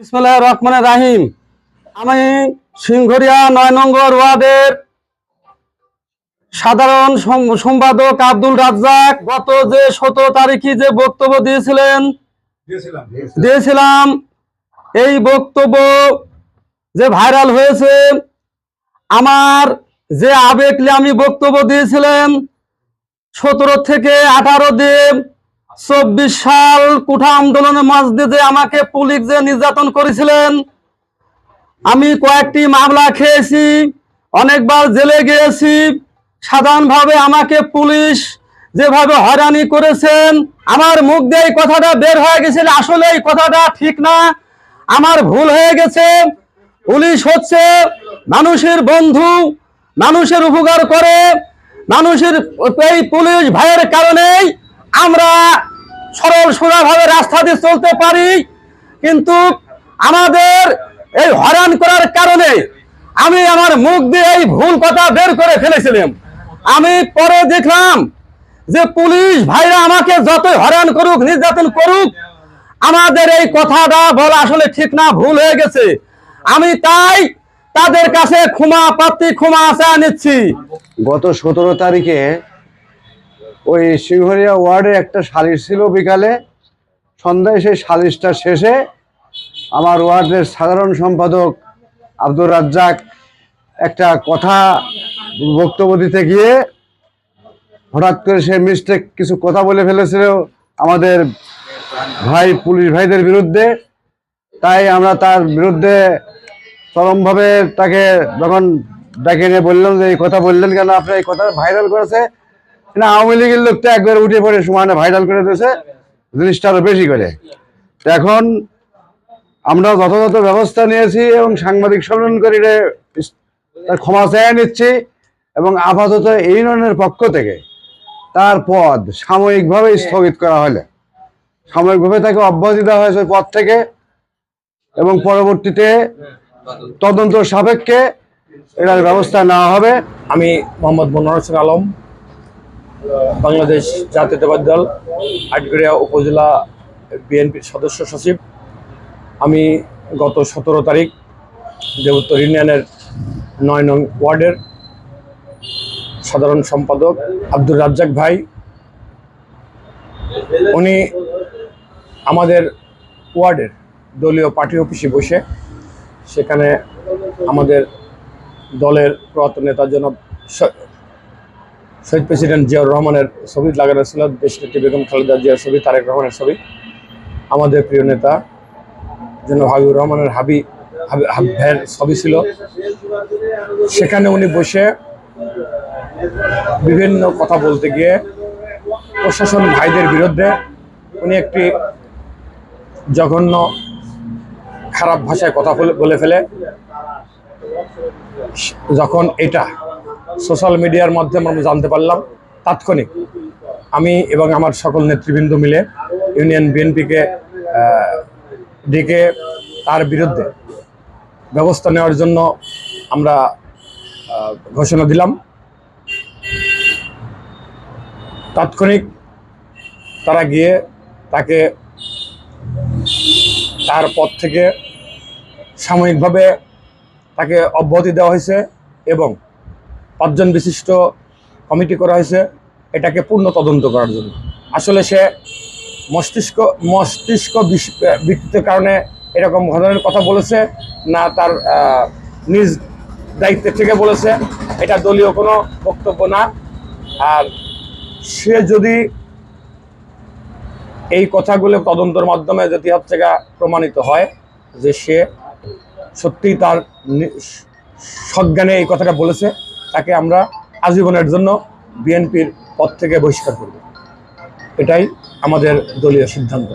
রহমান রাহিম। আমি সিংঘরিয়া নয় নম্বর ওয়ার্ডের সাধারণ সম- সম্পাদক আব্দুল রাজ্জাক গত যে সতেরো তারিখে যে বক্তব্য দিয়েছিলেন দিয়েছিলাম। এই বক্তব্য যে ভাইরাল হয়েছে আমার যে আবেগ নিয়ে আমি বক্তব্য দিয়েছিলেন সতেরো থেকে আঠারো দিন চব্বিশ সাল কুঠা আন্দোলনের মাঝে যে আমাকে পুলিশ যে নির্যাতন করেছিলেন, আমি কয়েকটি মামলা খেয়েছি, অনেকবার জেলে গিয়েছি। সাধারণভাবে আমাকে পুলিশ যেভাবে হয়রানি করেছেন, আমার মুখ দিয়ে এই কথাটা বের হয়ে গেছিল, আসলে এই কথাটা ঠিক না। আমার ভুল হয়ে গেছে। পুলিশ হচ্ছে মানুষের বন্ধু, মানুষের উপকার করে, মানুষের এই পুলিশ ভাইয়ের কারণেই আমরা সরল সোজাভাবে রাস্তা দিয়ে চলতে পারি, কিন্তু আমাদের এই হয়রান করার কারণে আমি আমার মুখ দিয়ে এই ভুল কথা বের করে ফেলেছিলাম। আমি পরে দেখলাম যে পুলিশ ভাইরা আমাকে যতই হয়রান করুক, নির্যাতন করুক, আমাদের এই কথাটা বলা আসলে ঠিক না, ভুল হয়ে গেছে। আমি তাই তাদের কাছে ক্ষমা প্রার্থী ক্ষমা আশা নিচ্ছি। গত সতেরো তারিখে ওই সিংহরিয়া ওয়ার্ডে একটা সালিশ ছিল বিকালে। সন্ধ্যায় সেই সালিশটা শেষে আমার ওয়ার্ডের সাধারণ সম্পাদক আব্দুর রাজ্জাক একটা কথা বক্তব্য দিতে গিয়ে হঠাৎ করে সে মিস্টেক কিছু কথা বলে ফেলেছিল আমাদের ভাই, পুলিশ ভাইদের বিরুদ্ধে। তাই আমরা তার বিরুদ্ধে চরমভাবে তাকে যখন ডেকে নিয়ে বললাম যে এই কথা বললেন কেন, আপনার এই কথা ভাইরাল করেছে না আওয়ামী লীগের লোক তো একবার উঠে পড়ে সমানে ভাইরাল করে দিয়েছে জিনিসটা আরও বেশি করে। এখন আমরা যথাযথ ব্যবস্থা নিয়েছি এবং সাংবাদিক সম্মেলনকারীরা তার ক্ষমা চেয়ে নিচ্ছি এবং আপাতত এই ইউনিয়নের পক্ষ থেকে তার পদ সাময়িকভাবে স্থগিত করা হলে। সাময়িকভাবে তাকে অব্যাহতি দেওয়া হয়েছে পদ থেকে এবং পরবর্তীতে তদন্ত সাপেক্ষে এটার ব্যবস্থা নেওয়া হবে। আমি মোহাম্মদ মনোয়ার হোসেন আলম বাংলাদেশ জাতীয়তাবাদ দল, আটগড়িয়া উপজেলা বিএনপির সদস্য সচিব। আমি গত সতেরো তারিখ দেবোত্তর ইউনিয়নের নয় নং ওয়ার্ডের সাধারণ সম্পাদক আব্দুর রাজ্জাক ভাই। উনি আমাদের ওয়ার্ডের দলীয় পার্টি অফিসে বসে সেখানে আমাদের দলের প্রয়াত নেতা জনাব শহীদ প্রেসিডেন্ট জিয়াউর রহমানের ছবি লাগানো ছিল, দেশনেত্রী বেগম খালেদা জিয়ার ছবি, তারেক রহমানের ছবি। আমাদের প্রিয় নেতা জনাব হাবিবুর রহমানের হাবি ভাইয়ের ছবি ছিল। সেখানে উনি বসে বিভিন্ন কথা বলতে গিয়ে প্রশাসন ভাইদের বিরুদ্ধে উনি একটি জঘন্য, খারাপ ভাষায় কথা বলে ফেলে। যখন এটা সোশ্যাল মিডিয়ার মাধ্যমে আমরা জানতে পারলাম তাৎক্ষণিক আমি এবং আমার সকল নেতৃবৃন্দ মিলে ইউনিয়ন বিএনপিকে ডেকে তার বিরুদ্ধে ব্যবস্থা নেওয়ার জন্য আমরা ঘোষণা দিলাম। তাৎক্ষণিক তারা গিয়ে তাকে তার পদ থেকে সাময়িকভাবে তাকে অব্যাহতি দেওয়া হয়েছে এবং পাঁচজন বিশিষ্ট কমিটি করা হয়েছে, এটাকে পূর্ণ তদন্ত করার জন্য। আসলে সে মস্তিষ্ক মস্তিষ্ক বিকৃতির কারণে এরকম ধরনের কথা বলেছে, না তার নিজ দায়িত্বের থেকে বলেছে, এটা দলীয় কোনো বক্তব্য না। আর সে যদি এই কথাগুলো তদন্তের মাধ্যমে যদি হচ্ছে প্রমাণিত হয় যে সে সত্যি তার সজ্ঞানে এই কথাটা বলেছে তাকে আমরা আজীবনের জন্য বিএনপির পদ থেকে বহিষ্কার করব। এটাই আমাদের দলীয় সিদ্ধান্ত।